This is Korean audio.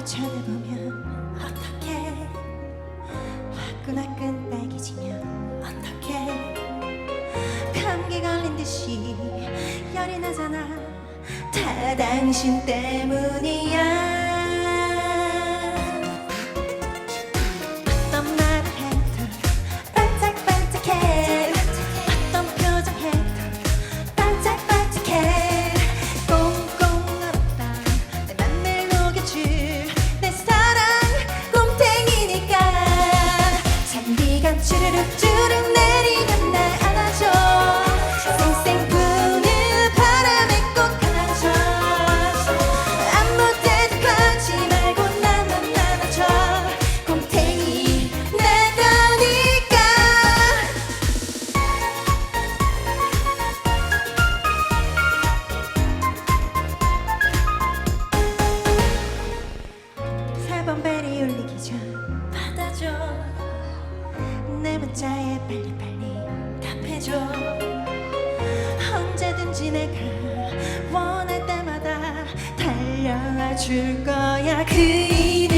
자꾸 쳐다보면 어떡해 화끈화끈 빨개지면 어떡해 감기 걸린 듯이 열이 나잖아. 다 당신 때문이야 문자에 빨리빨리 답해줘. 언제든지 내가 원할 때마다 달려와 줄 거야. 그